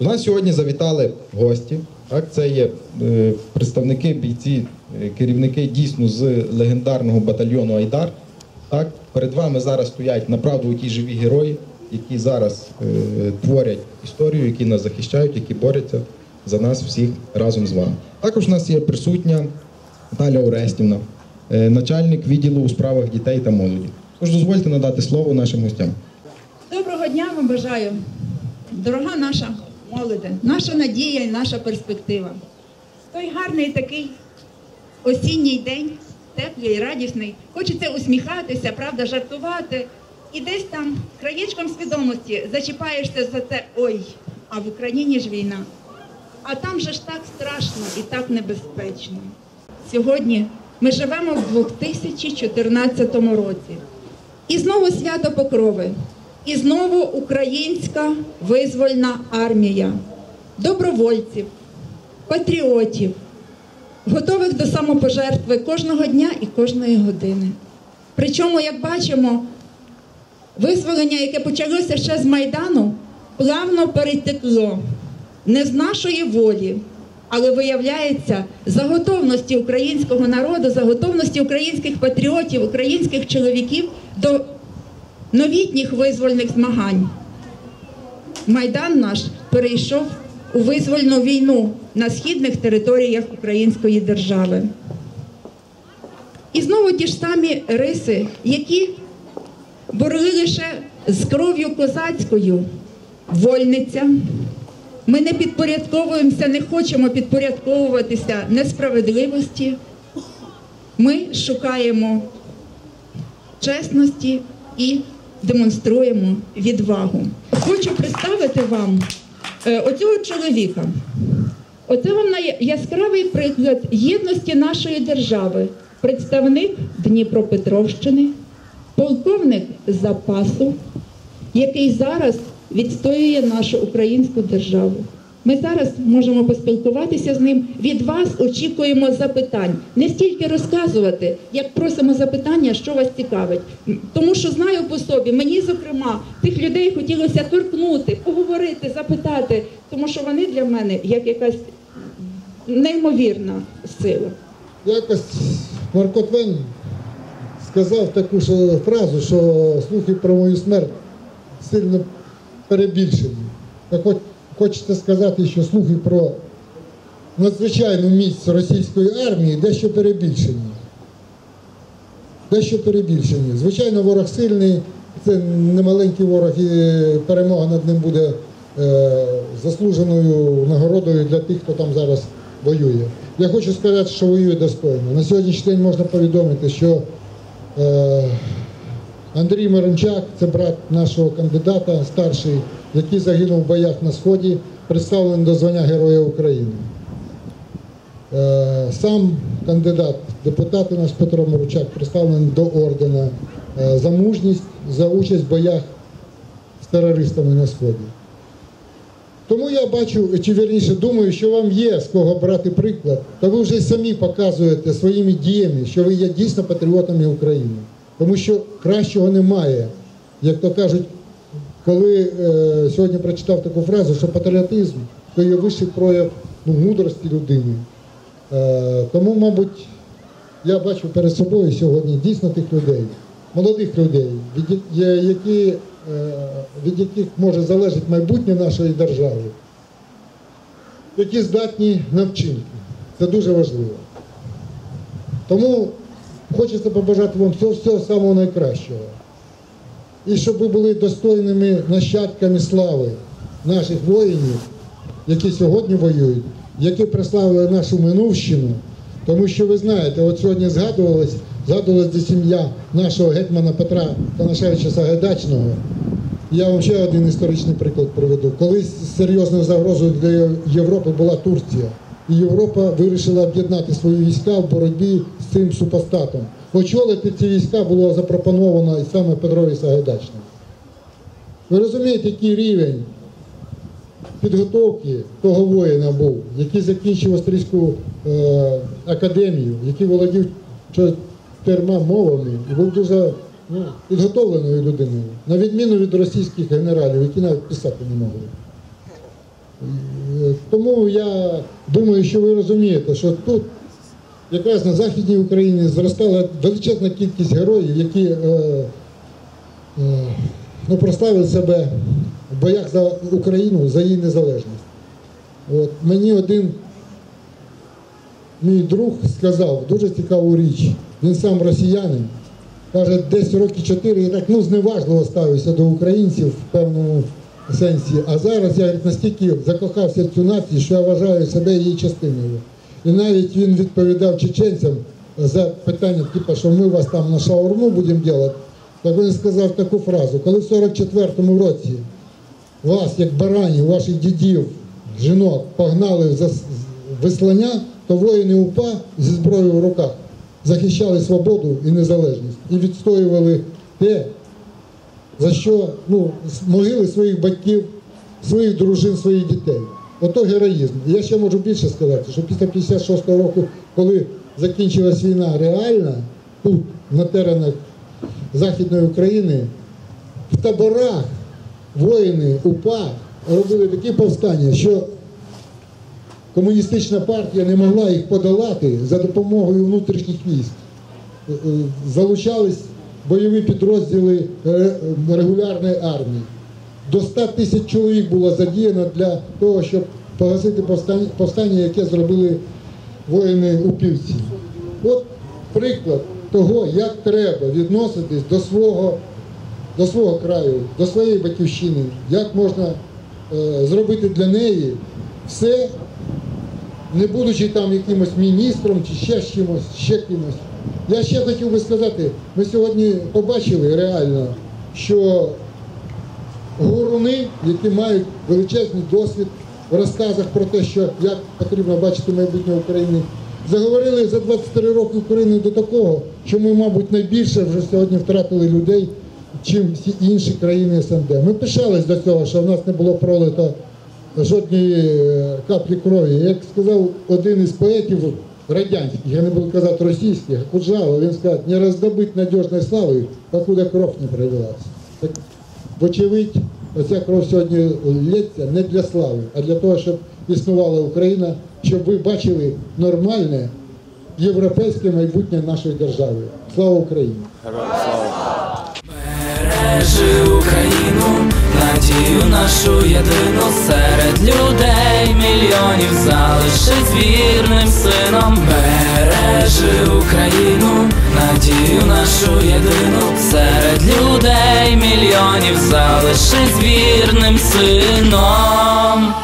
У нас сьогодні завітали гості. Так, це є е, представники, бійці, е, керівники дійсно з легендарного батальйону Айдар. Так, перед вами зараз стоять направду ті живі герої, які зараз е, творять історію, які нас захищають, які борються за нас всіх разом з вами. Також у нас є присутня Наталя Орестівна, е, начальник відділу у справах дітей та молоді. Тож дозвольте надати слово нашим гостям. Доброго дня вам бажаю, дорога наша молоде, наша надія і наша перспектива. Той гарний такий осінній день, теплий, радісний. Хочеться усміхатися, правда, жартувати. І десь там краєчком свідомості зачіпаєшся за те, ой, а в Україні ж війна. А там же ж так страшно і так небезпечно. Сьогодні ми живемо в 2014 році. І знову свято Покрови, і знову українська визвольна армія, добровольців, патріотів, готових до самопожертви кожного дня і кожної години. Причому, як бачимо, визволення, яке почалося ще з Майдану, плавно перетекло не з нашої волі, але виявляється за готовності українського народу, за готовності українських патріотів, українських чоловіків до новітніх визвольних змагань. Майдан наш перейшов у визвольну війну на східних територіях Української держави. І знову ті ж самі риси, які борли лише з кров'ю козацькою, вольниця. Ми не підпорядковуємося, не хочемо підпорядковуватися несправедливості. Ми шукаємо чесності і демонструємо відвагу. Хочу представити вам е, оцього чоловіка. Оце вам яскравий приклад єдності нашої держави, представник Дніпропетровщини, полковник запасу, який зараз відстоює нашу українську державу. Ми зараз можемо поспілкуватися з ним. Від вас очікуємо запитань. Не стільки розказувати, як просимо запитання, що вас цікавить. Тому що знаю по собі, мені, зокрема, тих людей хотілося торкнути, поговорити, запитати, тому що вони для мене як якась неймовірна сила. Якось Марко Твен сказав таку ж фразу, що слухи про мою смерть сильно перебільшені. Так от хочеться сказати, що слухи про надзвичайну міць російської армії дещо перебільшені. Дещо перебільшені. Звичайно, ворог сильний, це немаленький ворог, і перемога над ним буде е, заслуженою нагородою для тих, хто там зараз воює. Я хочу сказати, що воює достойно. На сьогоднішній день можна повідомити, що е, Андрій Мирончак, це брат нашого кандидата, старший, який загинув в боях на Сході, представлений до звання Героя України. Е, Сам кандидат, депутат у нас Петро Миручак, представлений до ордена е, за мужність, за участь в боях з терористами на Сході. Тому я бачу, чи вірніше думаю, що вам є з кого брати приклад, та ви вже самі показуєте своїми діями, що ви є дійсно патріотами України. Тому що кращого немає. Як то кажуть, коли е, сьогодні прочитав таку фразу, що патріотизм то є вищий прояв ну, мудрості людини. Е, тому, мабуть, я бачу перед собою сьогодні дійсно тих людей, молодих людей, від, які, е, від яких може залежати майбутнє нашої держави, які здатні на вчинки. Це дуже важливо. Тому хочеться побажати вам всього, всього самого найкращого. І щоб ви були достойними нащадками слави наших воїнів, які сьогодні воюють, які прославили нашу минувщину. Тому що ви знаєте, от сьогодні згадувалась де сім'я нашого гетьмана Петра Танашевича Сагайдачного. Я вам ще один історичний приклад приведу. Колись серйозною загрозою для Європи була Турція. І Європа вирішила об'єднати свої війська в боротьбі з цим супостатом. Очолити ці війська було запропоновано і саме Петрові Сагайдачному. Ви розумієте, який рівень підготовки того воїна був, який закінчив Австрійську е, академію, який володів чотирма мовами і був дуже ну, підготовленою людиною, на відміну від російських генералів, які навіть писати не могли. Е, Тому я думаю, що ви розумієте, що тут якраз на Західній Україні зростала величезна кількість героїв, які е, е, ну, прославили себе в боях за Україну, за її незалежність. От, мені один мій друг сказав дуже цікаву річ. Він сам росіянин. Каже, десь роки чотири я так ну, зневажливо ставився до українців в певному сенсі. А зараз я настільки закохався в цю націю, що я вважаю себе її частиною. І навіть він відповідав чеченцям за питання, типу, що ми вас там на шаурму будемо робити. Так він сказав таку фразу, коли в 44-му році вас, як баранів, ваших дідів, жінок погнали за вислання, то воїни УПА зі зброєю в руках захищали свободу і незалежність і відстоювали те, за що ну, могили своїх батьків, своїх дружин, своїх дітей. Ото героїзм. Я ще можу більше сказати, що після 56-го року, коли закінчилась війна реальна, тут, на теренах Західної України, в таборах воїни УПА робили такі повстання, що комуністична партія не могла їх подолати за допомогою внутрішніх військ. Е, е, Залучались бойові підрозділи е, регулярної армії. До 100 тисяч чоловік було задіяно для того, щоб погасити повстання, яке зробили воїни упівці. От приклад того, як треба відноситись до свого до свого краю, до своєї батьківщини, як можна е, зробити для неї все, не будучи там якимось міністром чи ще чимось, ще кимось. Я ще хотів би сказати, ми сьогодні побачили реально, що гуруни, які мають величезний досвід в розказах про те, що як потрібно бачити майбутнє України, заговорили за 23 роки України до такого, що ми, мабуть, найбільше вже сьогодні втратили людей, чим всі інші країни СНД. Ми пишались до цього, що в нас не було пролито жодної е, каплі крові. Як сказав один із поетів радянських, я не буду казати російських, Куджава, він сказав, не роздобыть надіжної слави, покуда кров не пролилась. Вочевидь, оця кров сьогодні лється не для слави, а для того, щоб існувала Україна, щоб ви бачили нормальне європейське майбутнє нашої держави. Слава Україні! Бережи Україну, надію нашу єдину серед людей мільйонів залишись вірним сином. Бережи Україну, надію нашу єдину серед людей мільйонів залишись вірним сином.